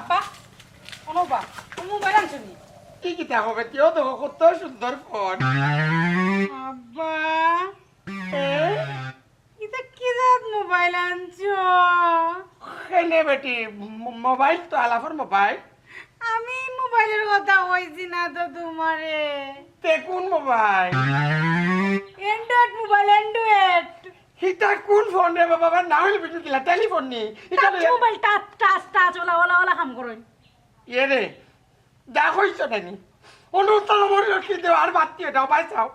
আপা কোনো বা মোবাইল আনছো নি? কি কি দেখো কত সুন্দর ফোন। আব্বা এটা কি জাত মোবাইল আনছো? কেনে বেটি মোবাইল তো আলাফর মোবাইল। আমি মোবাইলের কথা কইছি না তো তোমারে। তে কোন মোবাইল। অ্যান্ড্রয়েড মোবাইল অ্যান্ড্রয়েড হিটা কোন ফোন রে বাবা? না হইলে বেটি দিলা টেলিফোন নি এটা touch mobile touch touch touch OLA ওলা ওলা কাম করুন ইয়ে রে যা কইছ নানি অনুষ্ঠান মরে রাখি দেও আর বাতি দাও বাইসাও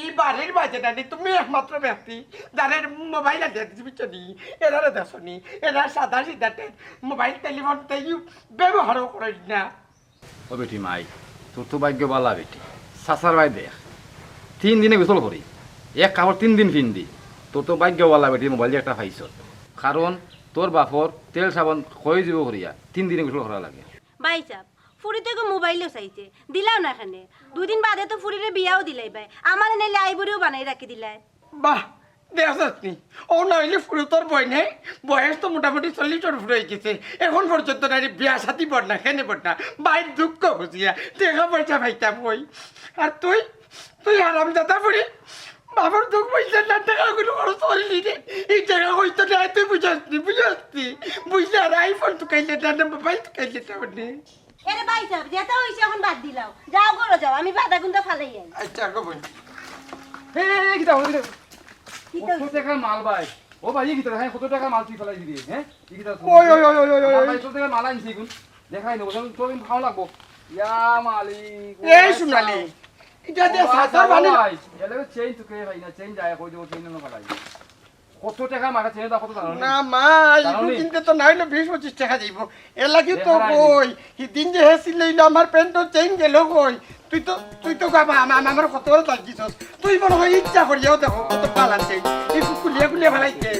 এই বাড়ির বাজে নানি তুমি একমাত্র ব্যক্তি যাদের মোবাইল আছে বুঝছ নি এনারা দেখো নি এনারা সাদা সিধাতে মোবাইল টেলিফোন তাই ব্যবহারও করেন না। ও বেটি মাই তোর তো ভাগ্য বালা বেটি। সাসার ভাই দেখ। তিন দিনে গোসল করি। এক কাপড় তিন দিন পিন্দি। তোর তো ভাগ্যওয়ালা বেটি মোবাইল একটা পাইছ কারণ তোর বাপর তেল সাবান খয়ে যাব করিয়া তিন দিনে গোসল করা লাগে। ভাই চাপ ফুরি তো মোবাইলও চাইছে। দিলাও না এখানে। দুদিন বাদে তো ফুরিরে বিয়াও দিলাই ভাই। আমার এনে লাইব্রেরিও বানাই রাখি দিলাই। বাহ! নি ও নইলে ফুরুতর বই নেই। বয়স তো মোটামুটি চল্লিশর ফুরে গেছে। এখন পর্যন্ত নারী বিয়া সাথী পড় না খেনে পড় না। বাইর দুঃখ বুঝিয়া টাকা পয়সা পাইতাম কই আর তুই তুই আরাম যাতা পড়ি বাবার দুঃখ পয়সা না টাকাগুলো বড় চললি রে। এই টাকা হইতো না তুই বুঝাসনি বুঝাসনি। বুঝলে আর আইফোন তো খাইলে না মোবাইল তো খাইলে না মানে এরে বাই চাপ যেটা হইছে এখন বাদ দিলাও। যাও করো যাও আমি বাদা গুন্দা ফালাই আচ্ছা গো বোন। কত টাকার মাল ভাই? ও ভাই কি হ্যাঁ কত টাকা মাল তুই ফেলাই দিবি হ্যাঁ? কি ওই ওই ওই ওই ওই ওই ভাই তোর টাকা মাল আনছি গুণ দেখাই নেব তোর দিন ভালো লাগবো। ইয়া মালিক এই শুনালি এটা দিয়ে সাদা বানি চেঞ্জ তোকে ভাই না চেঞ্জ আয় কই দেবো চেঞ্জ না ফেলাই কত টাকা মারা দাও কত জানো না মা জানোনি? কিনতে তো নাইলে বিশ পঁচিশ টাকা যাইব এর লাগি। তো কই? কি দিন যে হেছিল আমার প্যান্টও চেইন গেল কই? তুই তো তুই তো গাবা আমার কত লাগিছস তুই মনে হয় ইচ্ছা করিয়াও দেখো কত পাল আছে এই কুলিয়া কুলিয়া ভালাইছে।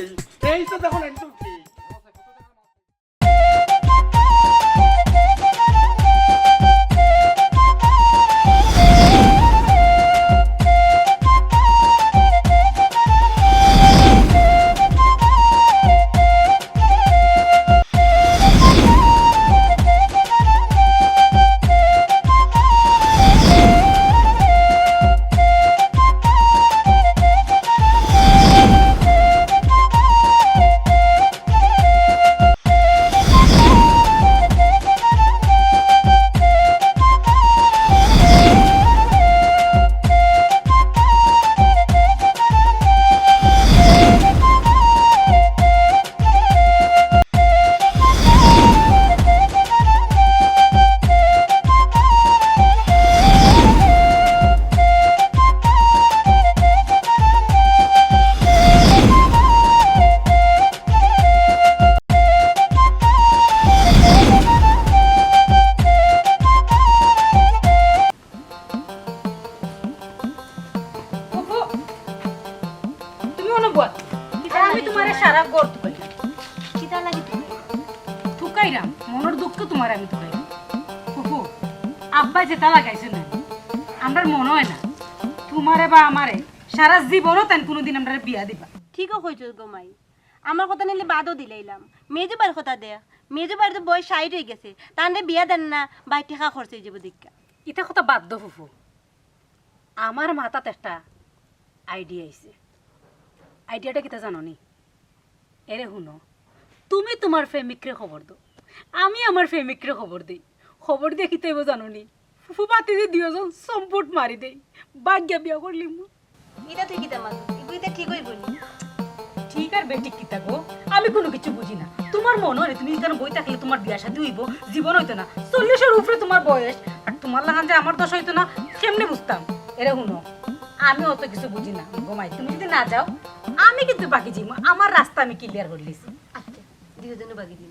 এই তো দেখো একদম সারা জীবনও তেন কোনোদিন আমরা বিয়া দিবা। ঠিকও কইছো গো মাই। আমার কথা নিলে বাদও দিলাইলাম। মেজো বাড়ির কথা দেখ মেজো বাড়ি তো বয়স সাইড হয়ে গেছে তাহলে বিয়া দেন না বাই টেকা খরচ হয়ে যাব দীক্ষা। এটা কথা বাধ্য ফুফু। আমার মাথাতে একটা আইডিয়া আইছে। আইডিয়াটা কিতা জানো নি এরে শুনো তুমি তোমার প্রেমিকরে খবর দাও আমি আমার প্রেমিকরে খবর দিই খবর দিয়ে কিতে জানো নি ফুফু পাতি দিয়ে দুজন সম্পট মারি দেই। ভাগ্য বিয়া করলি মু এটা তুই কিতা মাছ এগুলিতে ঠিক হইব নি ঠিক আর বেটিক কিতা গো? আমি কোনো কিছু বুঝি না। তোমার মনে হয় তুমি যেন বই থাকলে তোমার বিয়া শাদী হইব? জীবন হইতো না। চল্লিশের উপরে তোমার বয়স আর তোমার লাগান যে আমার দশ হইতো না কেমনে বুঝতাম? এরে শুনো আমি অত কিছু বুঝি না। গোমাই তুমি যদি না যাও আমি কিন্তু বাকি যাইব আমার রাস্তা আমি ক্লিয়ার করে লিছি আচ্ছা দুজনে বাগি দিন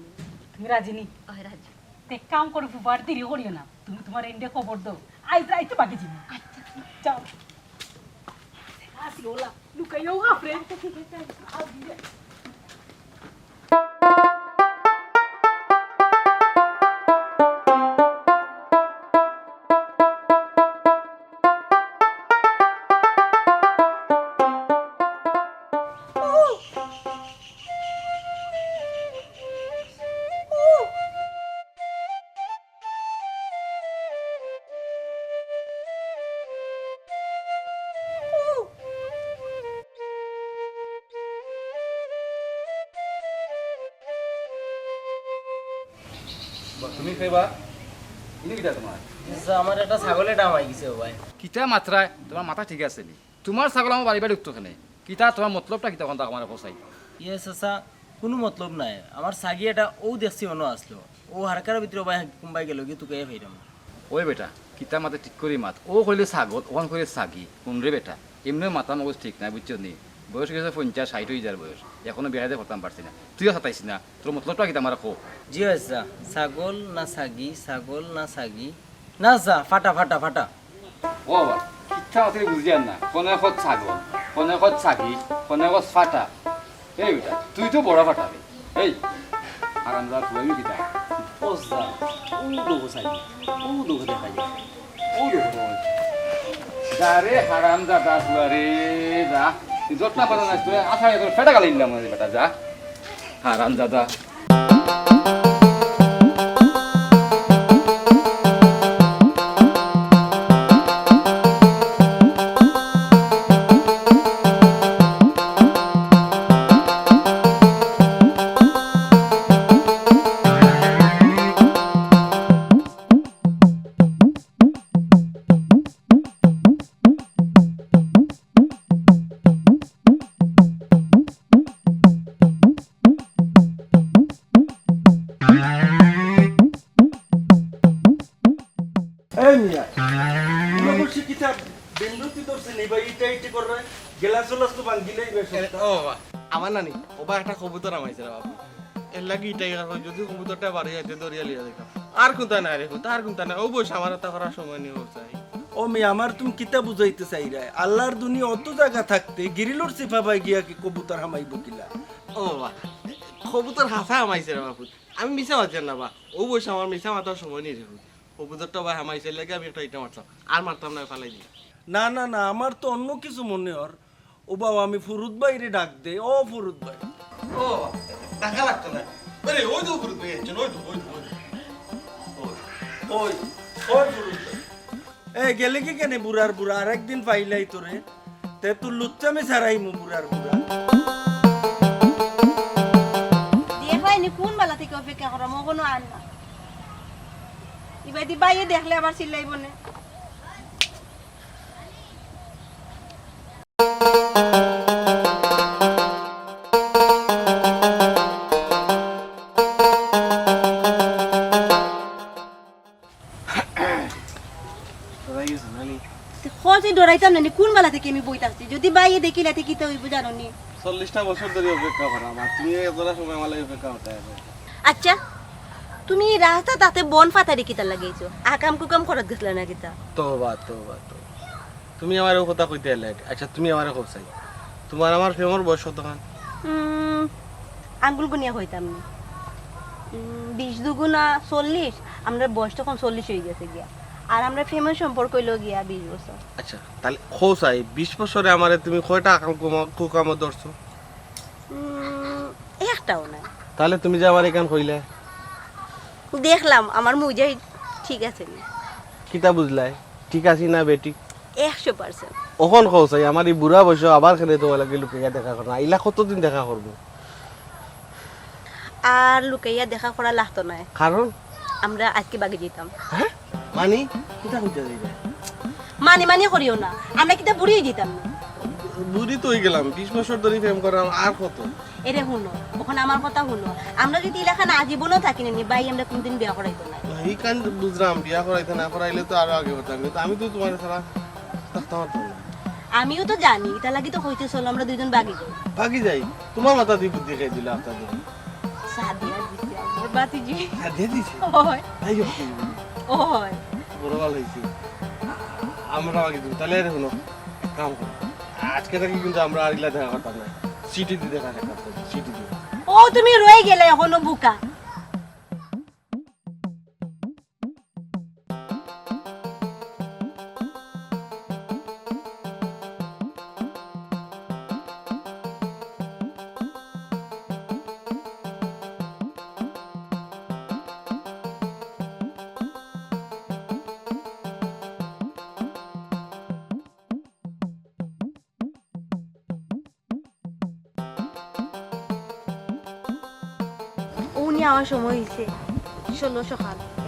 তুমি রাজি নি? রাজু। এক কাম করে ফুবার দেরি করিও না। তুমি তোমার ইন্ডিয়া খবর দাও। আই যাই তো বাকি যাইব আচ্ছা। যাও। আসি ওলা লুকাইও আপরে ঠিক খাইবা ইনি কিটা তোমার? আমার একটা গেছে ভাই। মাত্রায়? তোমার মাথা ঠিক আছে নি? তোমার ছাগল আমার বাড়ি বাড়ি উঠতো কেনে? কিতা তোমার মতলবটা কিতা কোনটা আমার কোসাই ইয়ে চাচা কোনো মতলব নাই। আমার সাগি এটা ও দেখছি মনে আসলো। ও হারকার ভিতরে ভাই কোনবাই গেল কি তোকে ফেরাম ওই বেটা কিতা মাতে ঠিক করে মাত। ও কইলে ছাগল ওখান করে ছাগি। কোন রে বেটা? এমনি মাথা মগজ ঠিক নাই বুঝছ নি? বয়স গেছে পঞ্চাশ ষাট হয়ে যার বয়স। এখনও বিহারে করতাম পারছি না। তুইও সাতাইছি না। তোর মতলবটা কিতা আমার খো জি আচ্ছা ছাগল না সাগি ছাগল না সাগি না যা ফাটা ফাটা ফাটা। ও বাবা মাতে বুঝি না। কোনে ছাগল কোনে ছাগি কোনে ফাটা। এই বেটা তুই তো বড় ফাটা রে এই আরামদার তুই কিতা ও যা ও লোক সাগি ও লোক দেখা যায় ও দেখো যারে হারাম রে যা। যত্ন পাতা না আশা করে ফেটা গালি নিলাম বেটা যা। হারাম দাদা। তোমরা বলছি কিতাব বেন্দুতি নি ভাই ইটা ইটি করে গেলাস জলাস তো ভাঙ্গিলেই বেশ ও আমার নানি ওবা একটা কবুতর আমাইছে রে বাবা এর লাগি ইটাই আর যদি কবুতরটা বাড়ি যাইতে দরিয়া লিয়া দেখো আর কোনটা নাই রে কোনটা আর কোনটা নাই ও বসে আমার তা করার সময় নিয়ে চাই ও মিয়া আমার তুমি কিতাব বুঝাইতে চাই রে? আল্লাহর দুনিয়া অত জায়গা থাকতে গিরিলোর সিফা পাই গিয়া কি কবুতর হামাইব কিলা? ও বাবা কবুতর হাসা হামাইছে রে বাবু আমি মিশা মারছেন না বা ও বসে আমার মিশা মাতার সময় নিয়ে রেখো কবুতরটা ভাই হামাইছে লাগে আমি একটা ইটা মারতাম। আর মারতাম না ফালাই দিই না না না আমার তো অন্য কিছু মনে হর। ও বাবা আমি ফুরুত বাইরে ডাক দে। ও ফুরুত ভাই। ও টাকা লাগতো না। আরে ওই তো গুরু ভাই আছেন ওই তো ওই তো ওই ওই ওই ফুরুত এ গেলে কি কেনে বুড়ার বুড়া? আরেকদিন পাইলাই তোরে। তে তুই লুচ্চামে ছাড়াই মু বুড়ার বুড়া। দিয়ে হয়নি কোন বেলা থেকে অপেক্ষা করা? মো কোনো আর না। এবার দি বাইয়ে দেখলে আবার চিল্লাইব না। খোঁজে ডরাইতাম না কোন বেলা থেকে আমি বই থাকছি যদি বাইয়ে দেখিলে কি তো হইব জানো নি? চল্লিশটা বছর ধরে অপেক্ষা করা আমার। তুমি এতটা সময় আমার অপেক্ষা করতে আচ্ছা। তুমি রাস্তা তাতে বন ফাতারি কিতা লাগাইছো? আকাম কুকাম খরচ গেছিল না কিতা? তোবা তোবা তো তুমি আমার কথা কইতে এলে আচ্ছা তুমি আমার খুব চাই। তোমার আমার প্রেমর বয়স তখন উম, আঙ্গুল গুনিয়া হইতাম না। বিশ দুগুণা চল্লিশ। আমরা বয়স তখন চল্লিশ হয়ে গেছে গিয়া। আর আমরা ফেমাস সম্পর্ক হইল গিয়া বিশ বছর। আচ্ছা তাহলে খো চাই বিশ বছরে আমার তুমি কয়টা আকাম কুকামত ধরছো? একটাও না তাহলে তুমি যে আমার এখান কইলে? দেখলাম আমার মুজাই ঠিক আছে নি। কিতা বুঝলাই? ঠিক আছি না বেটি? একশো পার্সেন্ট। ওখন খো চাই আমার এই বুড়া বয়স আবার খেলে তোমার লাগে লুকিয়ে দেখা করা ইলা কতদিন দেখা করব আর লুকাইয়া দেখা করা লাগতো না কারণ আমরা আজকে বাগে যেতাম হ্যাঁ মানি? কিতা কইতে যাইবে মানে মানে করিও না। আমরা কিতা বুড়িয়ে যেতাম না বুড়ি তো হয়ে গেলাম বিশ বছর ধরে প্রেম করাম আর কত? এরে শুনো ওখানে আমার কথা শুনো। আমরা যদি এলাকান আজীবনও থাকি নি বাই আমরা কোনদিন বিয়া করাইতো না। এই কান বুঝলাম বিয়া করাইতে না করাইলে তো আরও আগে হতাম কিন্তু আমি তো তোমার ছাড়া থাকতে পারতাম না। আমিও তো জানি এটা লাগি তো হইতে চলো আমরা দুইজন বাগি যাই। বাকি যাই? তোমার মাথা দিয়ে বুদ্ধি খাই দিল আপনার দিন সাদিয়া দিছি আমার বাতিজি। দিয়ে দিছি? ওই। তাই ওই। বড় ভালো হয়েছে। আমরা আগে দিন তাহলে রে শুনো এক কাম করো। আজকে থেকে কিন্তু আমরা আর ইলা দেখা করতাম না। সিটি দিতে দেখা সিটি দিতে। ও তুমি রয়ে গেলে এখনও বুকা। সময় হয়েছে ষোলোশো সকাল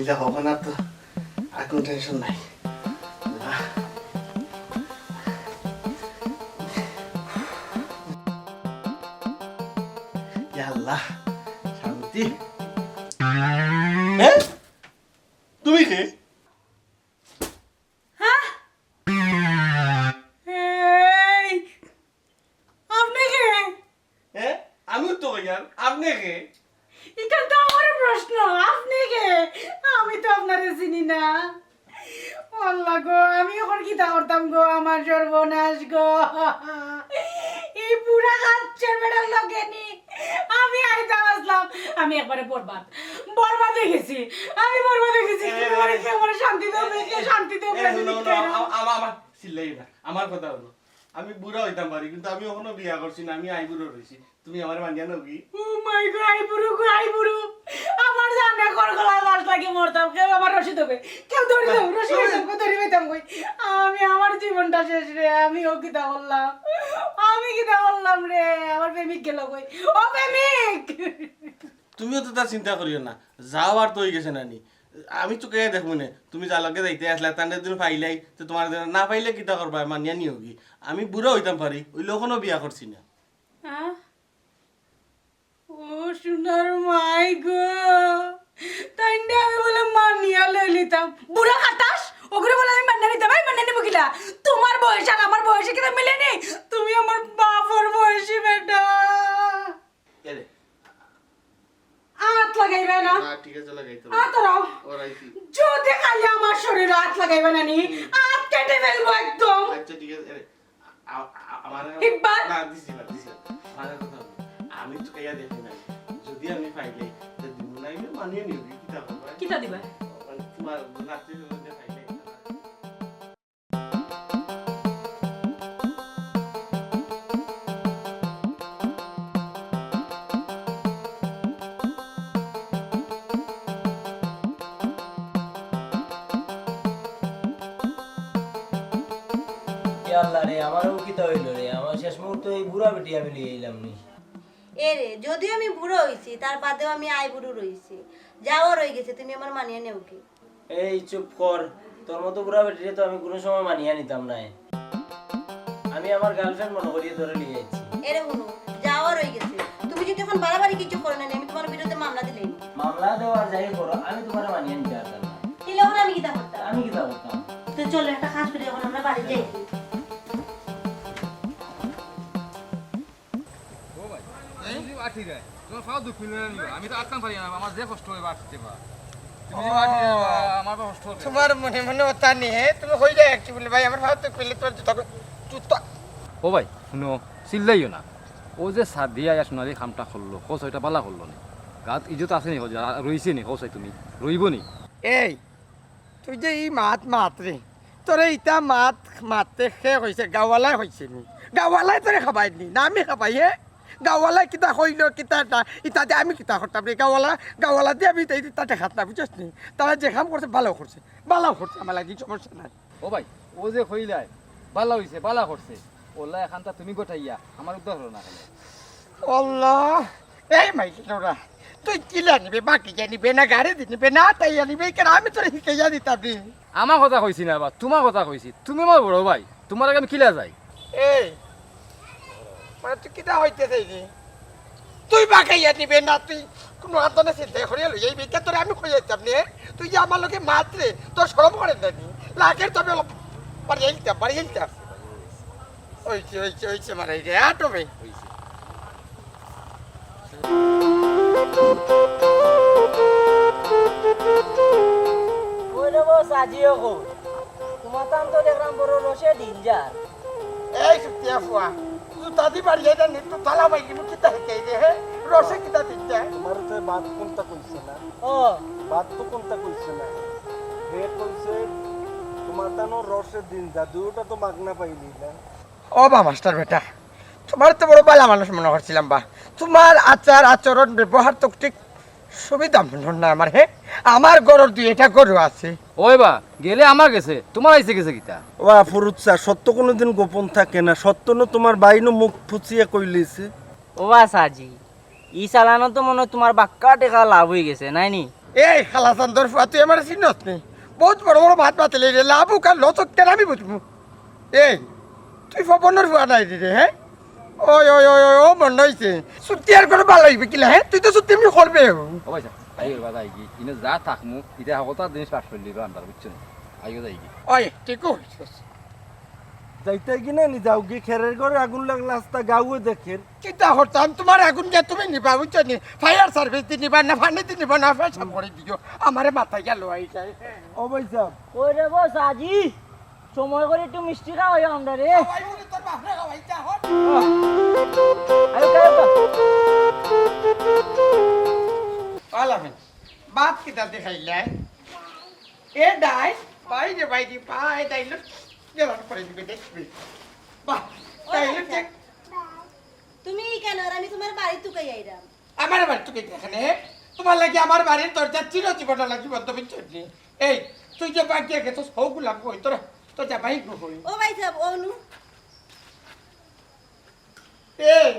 খুলিলে হবে না তো আর কোনো টেনশন নাই। বরবাদ। বরবাদ হয়ে গেছি। আমি বরবাদ হয়ে গেছি আমার শান্তি শান্তি আমার চিল্লাই না। আমার কথা হলো আমি বুড়া হইতাম পারি কিন্তু আমি এখনও বিয়া করছি না আমি আই বুড়ো রয়েছি তুমি আমার মানিয়া নবি ও মাই গড আই বুড়ো গো আই বুড়ো আমার জানা কর গলা লাশ লাগে মরতাম কেউ আমার রসিদ দেবে কেউ ধরে দেব রশি দেব কেউ ধরে পেতাম কই আমি আমার জীবনটা শেষ রে আমি ও কিতা বললাম আমি কিতা বললাম রে আমার প্রেমিক গেল কই ও প্রেমিক তুমিও তো তার চিন্তা করিও না। যাও আর তো গেছে নানি। আমি তো কে দেখব না, তুমি যা লগে যাইতে আসলে তান্ডে তুমি পাইলাই তো তোমার না পাইলে কিতা করবা মানিয়া নি হোগি আমি বুড়া হইতাম পারি ওই লোকনো বিয়া করছি না? ও মাই গো। তাই আমি বলে মানিয়া লই লিতাম বুড়া খাটাস ওগুলো বলে আমি মান্না নিতাম। আমি মান্না নিবো কিলা? তোমার বয়স আর আমার বয়সে কিনা মিলে নেই তুমি আমার বাপর বয়সী বেটা এরে হাত লাগাইবে না না ঠিক আছে লাগাইতে হাত রাও ওরাইছি যদি খালি আমার শরীরে হাত লাগাইবে না নি হাত কেটে ফেলব একদম। আচ্ছা ঠিক আছে এরে আ- আ- আমার ইকবাল! না দিছি না দিছি আমার কথা আমি তো কাইয়া দেখি না যদি আমি পাইলে নাইলে মানিয়ে নিবি কিতা কিতা দিবা? মানে তোমার নাতি হলে হইল রে আমার শেষ মুহূর্তে এই বুড়া বেটি আমি লিয়ে এলাম নি। এ রে যদিও আমি বুড়ো হয়েছি তার বাদেও আমি আই বুড়ো রয়েছি যাওয়া রয়ে গেছে তুমি আমার মানিয়ে নেও কি? এই চুপ কর তোর মতো বুড়া বেটিরে তো আমি কোনো সময় মানিয়ে নিতাম না আমি আমার গার্লফ্রেন্ড মনে করিয়ে ধরে নিয়ে যাচ্ছি এরে হুনু যাওয়া রয়ে গেছে। তুমি যদি এখন বাড়াবাড়ি কিছু করো না আমি তোমার বিরুদ্ধে মামলা দিলেই মামলা দেওয়ার যাই করো আমি তোমার মানিয়ে নিতে পারতাম না। আমি কিতা করতাম? আমি কিতা করতাম? তো চলো একটা কাজ করি এখন আমরা বাড়ি যাই। তোমার ফাও দুঃখ আমি তো আটকান পারি না আমার যে কষ্ট হয় বাড়তে হবে। তোমার মনে মনে ওটা নিয়ে তুমি হয়ে যায় একটু বলে ভাই আমার ভাবতে পেলে তোর জুতা জুতা। ও ভাই শুনো চিল্লাইও না। ও যে সাত দিয়ে আয়া সোনালি খামটা করল খোঁজ ওইটা পালা করল নি। গাত ইজত আছে নি রইছে নি খোঁজ তুমি। রইব নি। এই তুই যে ই মাত মাত রে তোরে ইটা মাত মাতে শেষ হৈছে গাঁৱালাই হৈছে নি। গাঁৱালাই তোৰে খাবাই নি না আমি খাবাই হে? গাঁৱালাই কিতা কইল কিতা না ইটাতে আমি কিতা করতাম রে গাঁৱালা গাঁৱালা দিয়ে আমি তাই তাতে খাতাম বুঝছিস নি? তারা যে কাম করছে ভালো করছে ভালো করছে আমার লাগি সমস্যা নাই। ও ভাই ও যে কইলাই ভালো হইছে বালা করছে ওলা এখানটা তুমি গোটাইয়া আমার উদ্ধার হলো না আল্লাহ এই মাইকি তোরা তুই কিলা নিবে বাকি জানিবে না গাড়ি দিনিবে না তাই আনিবে কেন আমি তোরা শিখাইয়া দিতাম রে আমার কথা কইছি না বা তোমার কথা কইছি তুমি আমার বড় ভাই তোমার আগে আমি কিলা যাই। এই মানে তুই রে তুই বাকাইয়া নিবে না তুই কোনো আতনে চিন্তা করিয়া লই যাইবি। কে তোরে আমি কই যাইতাম নে? তুই যে আমার লোকে মাত্রে তোর সরম করে দেনি লাগের তবে বাড়ি আইতাম বাড়ি আইতাম। ওইছে ওইছে ওইছে মানে রে আটবে আজিও কো তোমার তো দেখলাম বড় রসে দিন এই সুতিয়া ফুয়া। না তো তালা মাই কি কিতা হেকে রে হে রসে কিতা দিতে তোমার দিন যা দুটা তো বা মাস্টার বেটা তোমার তো বড় পালা মানুষ মনে করছিলাম বা তোমার আচার আচরণ ব্যবহার তো ঠিক সুবিধা মনে না আমার হে। আমার গরুর দুই এটা গরু আছে ওই বা গেলে আমার গেছে তোমার আইসে গেছে কিতা? ওয়া ফুরুৎসা সত্য কোনোদিন গোপন থাকে না সত্য ন তোমার বাইনু মুখ ফুচিয়ে কইলিছে। ও সাজি ই চালানো তো মনে হয় তোমার বাক্কা টেকা লাভ হয়ে গেছে নাই নি? এই খালাসান্দর ফুয়া তুই আমার চিনত নি? বহুত বড় বড় ভাত পাতলে রে লাভু কার লচক কেন আমি বুঝব এই তুই ফবনের ফুয়া নাই রে হ্যাঁ ওই ওই ওই ওই ও মন হয়েছে ছুটি আর করে ভালো হইবে কিলা হ্যাঁ তুই তো ছুটি এমনি করবে। ও ভাই আই গেল বাদা আইগি ইনে যা থাকমু ইটা হকতা জিনিস পাস করে দিবা আন্দার বুঝছ? আইগো যাইগি ওই ঠিক যাইতে কি না নি যাও কি খেরের ঘরে আগুন লাগলে আস্তা গাউয়ে দেখেন। চিন্তা করতাম তোমার আগুন যে তুমি নিবা বুঝছ নি? ফায়ার সার্ভিস দি নিবা না ফানি দি নিবা না পেশাব করে দিও। আমারে মাথায় গেল আই যায়। ও ভাই সাহেব। ওই রে বো সাজি সময় করে একটু মিষ্টি খাওয়া আমরা রে। বাত কিতা দেখাইলে? এ ডাই বাইরে বাইরে পাই দাইল গেলার করে দিবে দেখবি। বাহ তাইলে দেখ। তুমি কেন আমি তোমার বাড়ি তুকাই আইরাম? আমার বাড়ি তুই এখানে। তোমার লাগি আমার বাড়ির দরজা চিরজীবন লাগি বন্ধ বিচ্ছি এই তুই যে দিয়ে গেছিস কই তোর? তোর যা বাইক কই ও ভাই সাহেব অনু এই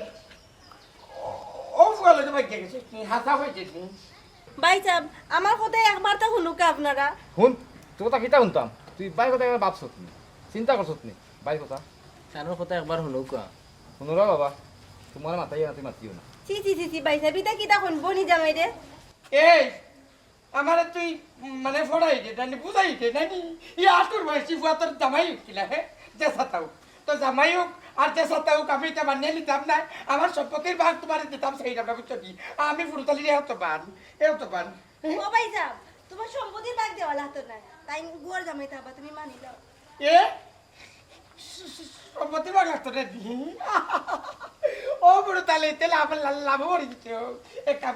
ও ফুয়া লাগে বাদ দিয়ে গেছিস নি হাসা হয়েছিস নি ভাই সাহেব আমার কথা একবার তো শুনুক আপনারা শুন তোর কথা কিতা শুনতাম? তুই বাই কথা একবার ভাবছত নি। চিন্তা করছত নি বাই কথা। কানোর কথা একবার শুনো কা শুনুরা বাবা তোমার মাথায় তুই মাতিও না। সি সি সি ভাই সাহেব এটা কিটা কোন বনি জামাই রে এই আমারে তুই মানে ফোড়াই দে নানি বুঝাই দে নানি। ই আটুর বয়সী ফুয়া তোর জামাই কিলা হে যে সাতাও তো জামাই হোক আর যে সাতাও আমি এটা মানিয়ে নিতাম না আমার সম্পত্তির ভাগ তোমার দিতাম সেই না বুঝছ কি আমি ফুরতালি রে হতো পান এ হতো পান ও ভাই সাহেব তোমার সম্পত্তির ভাগ দেওয়া লাগতো না তাই গোয়ার জামাই থাকবা তুমি মানি দাও এ? সম্পত্তির ভাগ লাগতো না দি ও বুড়ো তালে তেলে আমার লাভ করে দিচ্ছে এক কাম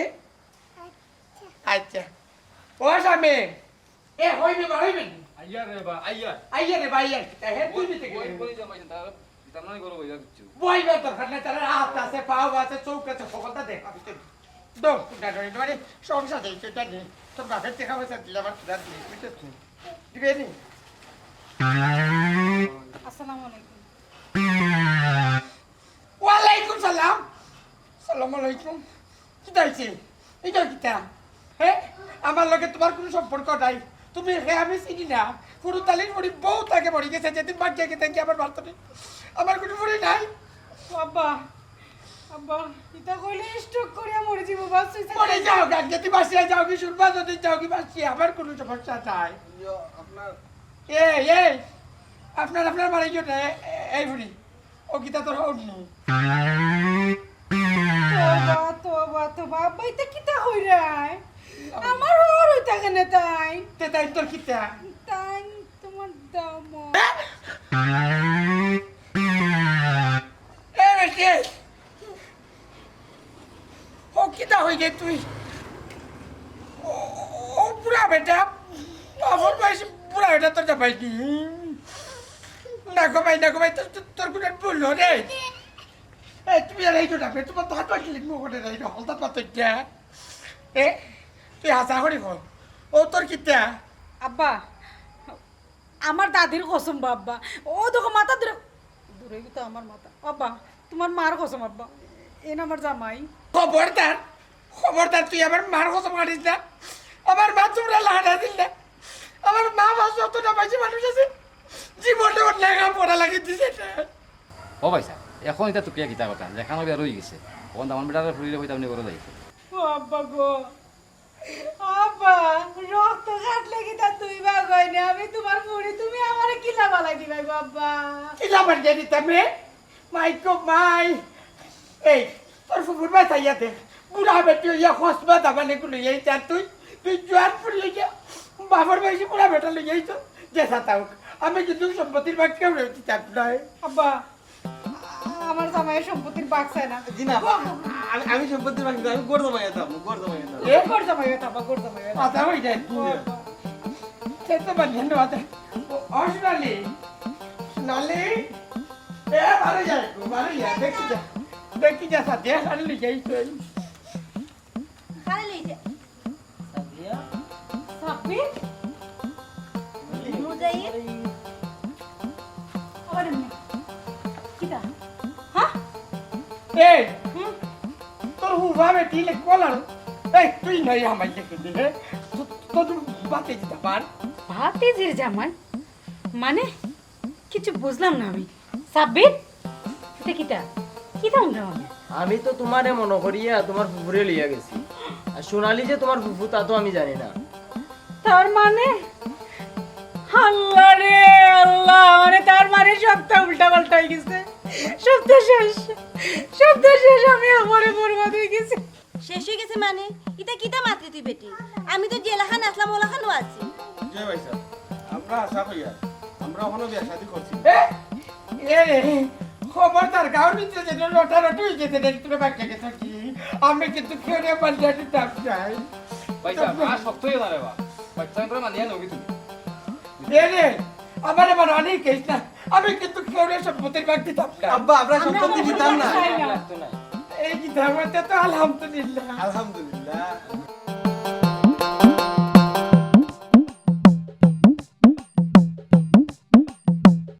এ আচ্ছা। ও স্বামী। এ হইবে বা হইবে না আইয়া রে বা আইয়া আইয়া। রে ভাই হে তুই দিতে বই গেলি। বই জামাই তার তার মানে করো বইয়া দিচ্ছু। বইবে দরকার নাই তারা হাত আছে পাও আছে চৌক আছে সকলটা দেখা দিতে দো ডাডরি মানে সংসার দেই সেটা নেই। তোর বাপের দেখা পয়সা দিলে আমার দিই বুঝছ তুই দিবে নি? আসসালামু আলাইকুম। ওয়ালাইকুম সালাম। সালাম আলাইকুম। কি দাইছে এটা হ্যাঁ আমার লগে তোমার কোনো সম্পর্ক নাই। তুমি হে আমি চিনি না। পুরো তালির মরি বউ তাকে মরি গেছে যেদিন কি আমার বার্তা নেই আমার কোনো মরি নাই। আব্বা আব্বা ইতা কইলে স্ট্রোক করিয়া মরে যাব বাস মরে যাও গান যদি বাসিয়া যাও কি শুনবা যদি যাও কি বাসিয়া আমার কোনো সমস্যা নাই। এই এই আপনার আপনার বাড়ি জন্য এই বুড়ি ও গীতা তোর হননি তোবা তোবা আব্বা ইতা কিতা হইরাই আমার হর হইতা কেনে তাই? তে তাই তোর কিতা? তাই তোমার দাম। এ ও কিতা হই গে তুই? ও বুড়া বেটা। আমার বয়স বুড়া বেটা তোর যাবাই না গো ভাই না গো ভাই তোর কোনো বলল রে? এ তুমি আর এই তো ডাকবে তোমার তো হাত পাখি লিখব করে রে হলতা পাতো এ তুই হাসা করি কর ও তোর কিতা আব্বা আমার দাদির কসম বাব্বা ও দেখো মাথা দূরে দূরে তো আমার মাথা আব্বা তোমার মার কসম আব্বা। এন আমার জামাই। খবরদার খবরদার তুই আমার মার কসম কাটিস না। আমার মা তোমরা লাড়া দিল না। আমার মা বাস যতটা পাইছে মানুষ আছে। জীবনে ওর লেখা পড়া লাগিয়ে দিছে ও ভাই এখন এটা তোকে কিতা কথা যেখানে বিয়া রয়ে গেছে। তখন আমার বেটারে ফুরিলে হইতে আপনি করে যাইছে আব্বা গো আব্বা রক্ত কাটলে কি তা তুই বা গয়নি আমি তোমার পুরি তুমি আমারে কিলা বালাই দিবা গো আব্বা? কিলা বার জানি তুমি মাই গো মাই এই তোর ফুফুর ভাই চাইয়া দে বুড়া বেটি ইয়া খসবা দাবানে গুলো এই চার তুই তুই জোয়ার ফুরি যা বাবার বয়সে বুড়া বেটা লই যাইছ যে সাতাও আমি কিন্তু সম্পত্তির ভাগ কেউ চাপ নাই। আব্বা আমার জামাইয়ের সম্পত্তির বাক চাই না। জি না আমি আমি সম্পত্তি বাকি আমি গড় জমাই যেতাম গড় জমাই যেতাম এ গোর জামাই আব্বা গোর জামাই কথা হই যায় সে তো বান্ধেন কথা অসনালি। সোনালি এ ভালো যায় গো, ভালো যায়। দেখি যা দেখি যা সাথে সাথে লই যাইছ খালি লইছে সাদিয়া সাব্বির এই তোর হুবা কলার? এই তুই নই আমাই দেখে দে তো তুই বাতে দিতে পার ভাতিজির জামাই? মানে? কিছু বুঝলাম না আমি। সাব্বির এটা কিটা? কিটা উঠলাম আমি? আমি তো তোমারে মনে করিয়া তোমার ফুফুরে লইয়া গেছি। আর সোনালি যে তোমার ফুফু তা তো আমি জানি না। তার মানে? আল্লাহ রে আল্লাহ। মানে তার মানে সবটা উল্টা পাল্টা হয়ে গেছে। সবটা শেষ। সবটা শেষ আমি আমারে বরবাদ হয়ে গেছি। শেষ হয়ে গেছে মানে? এটা কিটা মাতৃ তুই বেটি? আমি তো জেলাখান আসলাম ওলাখানও আছি। জয় ভাই স্যার। আমরা আশা আর। আমরা ওখানে বিয়া শাদি করছি। খবরদার গাঁর ভিতরে যেটা রটা রটি হয়ে যেতে দেখ তুই বাচ্চাকে থাকি আমি কিন্তু খেয়ে পাল্টে চাই। ভাই স্যার মা শক্ত হয়ে দাঁড়ে বা বাচ্চা মানিয়ে নবি তুমি? রে আমার আমার অনেক কেস না। আমি কিন্তু খেয়ে সম্পত্তির ভাগ দিতাম না। আব্বা আমরা সম্পত্তি দিতাম না। এই কি ধর্মতে তো আলহামদুলিল্লাহ। আলহামদুলিল্লাহ।